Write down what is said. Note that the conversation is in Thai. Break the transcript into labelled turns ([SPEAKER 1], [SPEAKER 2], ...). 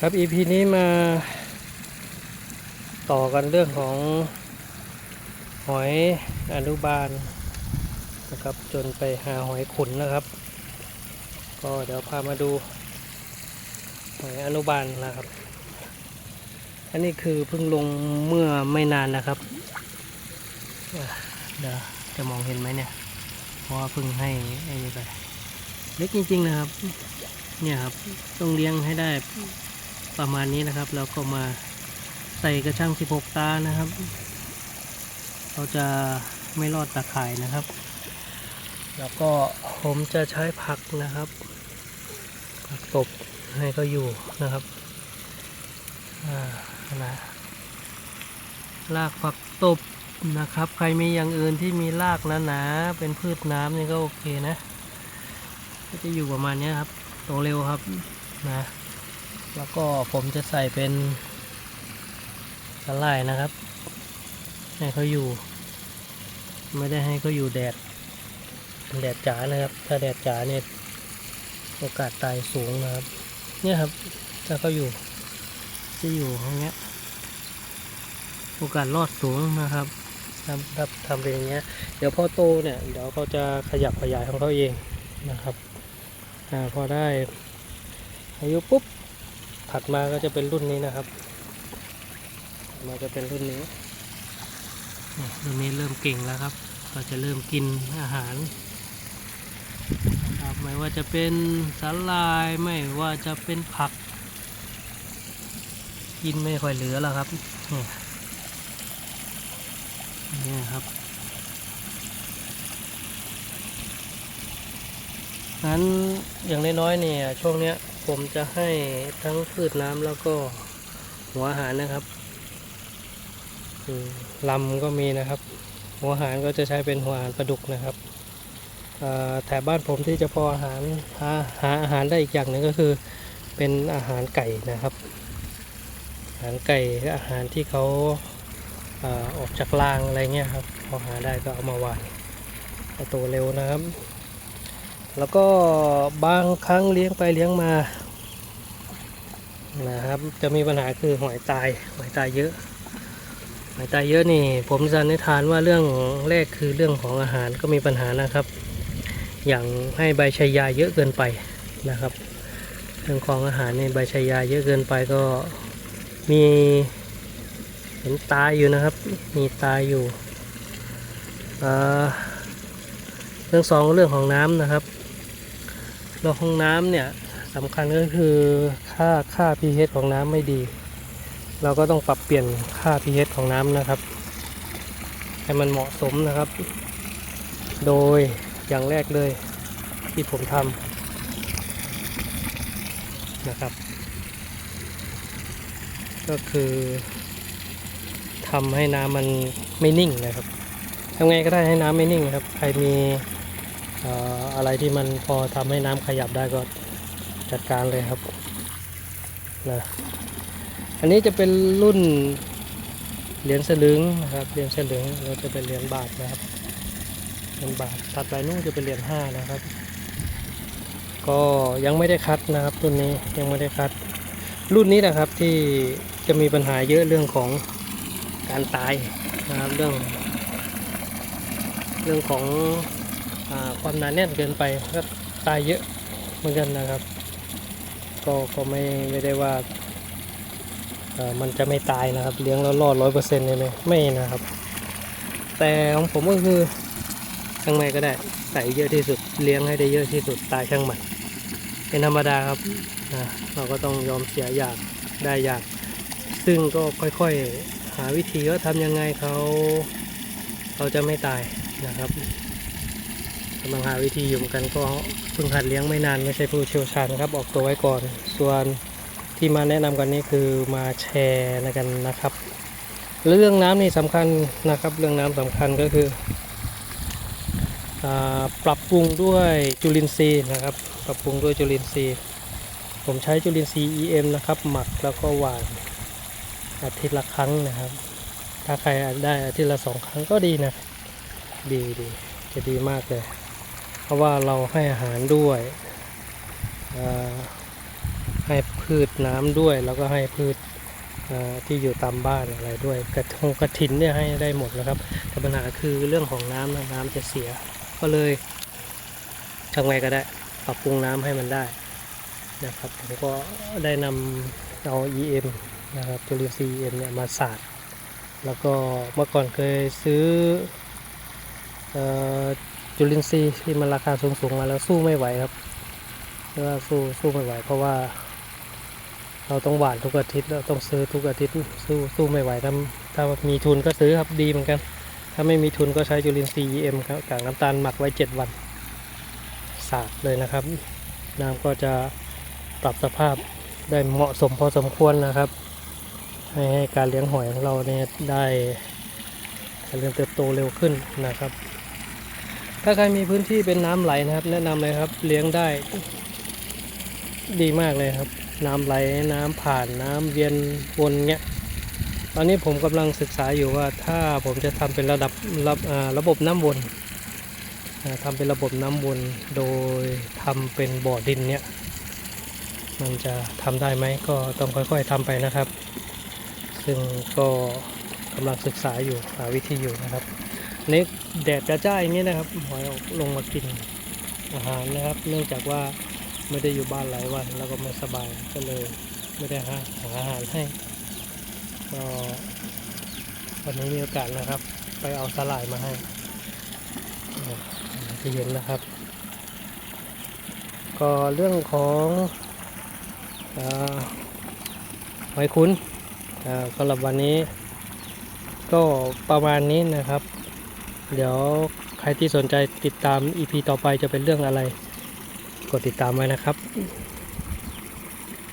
[SPEAKER 1] ครับ EP นี้มาต่อกันเรื่องของหอยอนุบาลนะครับ จนไปหาหอยขุนนะครับ ก็เดี๋ยวพามาดู หอยอนุบาลนะครับ อันนี้คือเพิ่งลงเมื่อไม่นานนะครับเดี๋ยวจะมองเห็นไหมเนี่ย เพราะว่าเพิ่งให้ไอ้นี่ไปเล็กจริงๆนะครับ เนี่ยครับ ต้องเลี้ยงให้ได้ ประมาณนี้นะครับ แล้วก็มาใส่กระชัง16 ตานะครับ เราจะไม่รอดตะข่ายนะครับ แล้วก็ผมจะใช้ผักนะครับผักตบให้เขาอยู่นะครับอ่านะรากผักตบนะครับ ใครมีอย่างอื่นที่มีรากหนาๆเป็นพืชน้ำนี่ก็โอเคนะ ก็จะอยู่ประมาณนี้ครับ โตเร็วครับนะ แล้วก็ผมจะใส่เป็นสไลด์นะครับ ให้เขาอยู่ ไม่ได้ให้เขาอยู่แดด แดดจ๋านะครับ ถ้าแดดจ๋าเนี่ยโอกาสตายสูงนะครับ เนี่ยครับ ถ้าเขาอยู่จะอยู่อย่างเงี้ย โอกาสรอดสูงนะครับทำทำทำเป็นอย่างเงี้ย เดี๋ยวพอโตเนี่ย เดี๋ยวเขาจะขยับขยายของเขาเองนะครับ อ่า พอได้อายุปุ๊บ ถัดมาก็จะเป็นรุ่นนี้นะครับมาจะเป็นรุ่นนี้รุ่นนี้เริ่มเก่งแล้วครับ ก็จะเริ่มกินอาหารครับไม่ว่าจะเป็นสาลายไม่ว่าจะเป็นผัก กินไม่ค่อยเหลือแล้วครับนี่ครับงั้นอย่างน้อยๆเนี่ยช่วงเนี้ย ผมจะให้ทั้งพืชน้ำแล้วก็หัวอาหารนะครับลำก็มีนะครับ หัวอาหารก็จะใช้เป็นหัวอาหารปลาดุกนะครับแถบบ้านผมที่จะพออาหารหาหาอาหารได้อีกอย่างหนึ่งก็คือ เป็นอาหารไก่นะครับ อาหารไก่อาหารที่เขาออกจากรางอะไรเงี้ยครับพอหาได้ก็เอามาหวานโตเร็วนะครับ แล้วก็บางครั้งเลี้ยงไปเลี้ยงมา นะครับ จะมีปัญหาคือหอยตายหอยตายเยอะ หอยตายเยอะนี่ ผมสันนิษฐานว่าเรื่องแรกคือเรื่องของอาหารก็มีปัญหานะครับ อย่างให้ใบชายาเยอะเกินไปนะครับ เรื่องของอาหารในใบชายาเยอะเกินไปก็มีเห็นตายอยู่นะครับ มีตายอยู่เรื่องสองเรื่องของน้ำนะครับเราห้องน้ำเนี่ย สำคัญก็คือค่าค่า pH ของน้ำไม่ดี เราก็ต้องปรับเปลี่ยนค่า pH ของน้ำนะครับ ให้มันเหมาะสมนะครับ โดยอย่างแรกเลยที่ผมทำนะครับ ก็คือทำให้น้ำมันไม่นิ่งนะครับทำไงก็ได้ให้น้ำไม่นิ่งครับ ใครมีเอ่ออะไรที่มันพอทำให้น้ำขยับได้ก็ จัดการเลยครับนะอันนี้จะเป็นรุ่นเหรียญสลึงนะครับเหรียญสลึงเราจะเป็นเหรียญบาทนะครับเหรียญบาทถัดไปนู่นจะเป็นเหรียญห้านะครับ ก็ยังไม่ได้คัดนะครับรุ่นนี้ยังไม่ได้คัด รุ่นนี้นะครับที่จะมีปัญหาเยอะเรื่องของการตายนะครับเรื่อง เรื่องของอความหนาแน่นเกินไปก็ตายเยอะเหมือนกันนะครับ ก็ก็ไม่ไม่ได้ว่าเออมันจะไม่ตายนะครับ เลี้ยงแล้วรอดร้อยเปอร์เซ็นต์เลยไหมไม่นะครับ แต่ของผมก็คือช่างไม่ก็ได้ใส่เยอะที่สุดเลี้ยงให้ได้เยอะที่สุดตายช่างมันเป็นธรรมดาครับนะเราก็ต้องยอมเสียอยางได้อยางซึ่งก็ค่อยๆ หาวิธีว่าทำยังไงเขาเขาจะไม่ตายนะครับำลังหาวิธีอยู่เหมือนกันก็เพิ่งหัดเลี้ยงไม่นานไม่ใช่ผู้เชี่ยวชาญครับ ออกตัวไว้ก่อน ส่วนที่มาแนะนำกันนี้คือมาแชร์นะกันนะครับ เรื่องน้ำนี่สำคัญนะครับ เรื่องน้ำสำคัญก็คืออปรับปรุงด้วยจุลินทรีย์นะครับ ปรับปรุงด้วยจุลินทรีย์ ผมใช้จุลินทรีย์ EM นะครับ หมักแล้วก็หว่านอาทิตย์ละครั้งนะครับ ถ้าใครได้อาทิตย์ละสองครั้งก็ดีนะ ดีดีจะดีมากเลย เพราะว่าเราให้อาหารด้วยให้พืชน้ำด้วยแล้วก็ให้พืชที่อยู่ตามบ้านอะไรด้วยกระทงกระถินเนี่ยให้ได้หมดนะครับ แต่ปัญหาคือเรื่องของน้ำนะน้ำจะเสีย ก็เลยทำไงก็ได้ปรับปรุงน้ำให้มันได้นะครับผมก็ได้นำเอา EM นะครับจุลินทรีย์ EM เนี่ยมาสาดแล้วก็เมื่อก่อนเคยซื้ออ จุลินทรีย์ที่มันราคาสูงๆมาแล้วสู้ไม่ไหวครับเพราะว่าสู้สู้ไม่ไหว เพราะว่า เราต้องหว่านทุกอาทิตย์เราต้องซื้อทุกอาทิตย์สู้สู้ไม่ไหวถ้าถ้ามีทุนก็ซื้อครับดีเหมือนกัน ถ้าไม่มีทุนก็ใช้จุลินทรีย์ EM ครับกากน้ำตาลหมักไว้7วันสาดเลยนะครับ น้ำก็จะปรับสภาพได้เหมาะสมพอสมควรนะครับ ให้ให้การเลี้ยงหอยของเราเนี่ยได้เจริญเติบโตเร็วขึ้นนะครับ ถ้าใครมีพื้นที่เป็นน้ำไหลนะครับ แนะนำเลยครับ เลี้ยงได้ ดีมากเลยครับ น้ำไหลน้ำผ่านน้ำเวียนวนเงี้ยตอนนี้ผมกำลังศึกษาอยู่ว่าถ้าผมจะทำเป็นระดับระระบบน้ำวนอ่าทำเป็นระบบน้ำวนโดยทำเป็นบ่อดินเนี่ยมันจะทำได้ไหมก็ต้องค่อยๆทำไปนะครับ ซึ่งก็กำลังศึกษาอยู่หาวิธีอยู่นะครับ นี่แดดจ้าอย่างนี้นะครับหอยออกลงมากินอาหารนะครับ เนื่องจากว่าไม่ได้อยู่บ้านหลายวัน แล้วก็ไม่สบายก็เลยไม่ได้หาหาอาหารให้ก็วันนี้มีโอกาสนะครับ ไปเอาสลายมาให้ที่เย็นนะครับ ก็เรื่องของอหอยคุ้นสำหรับวันนี้ก็ประมาณนี้นะครับ เดี๋ยวใครที่สนใจติดตาม EP ต่อไปจะเป็นเรื่องอะไร กดติดตามไว้นะครับ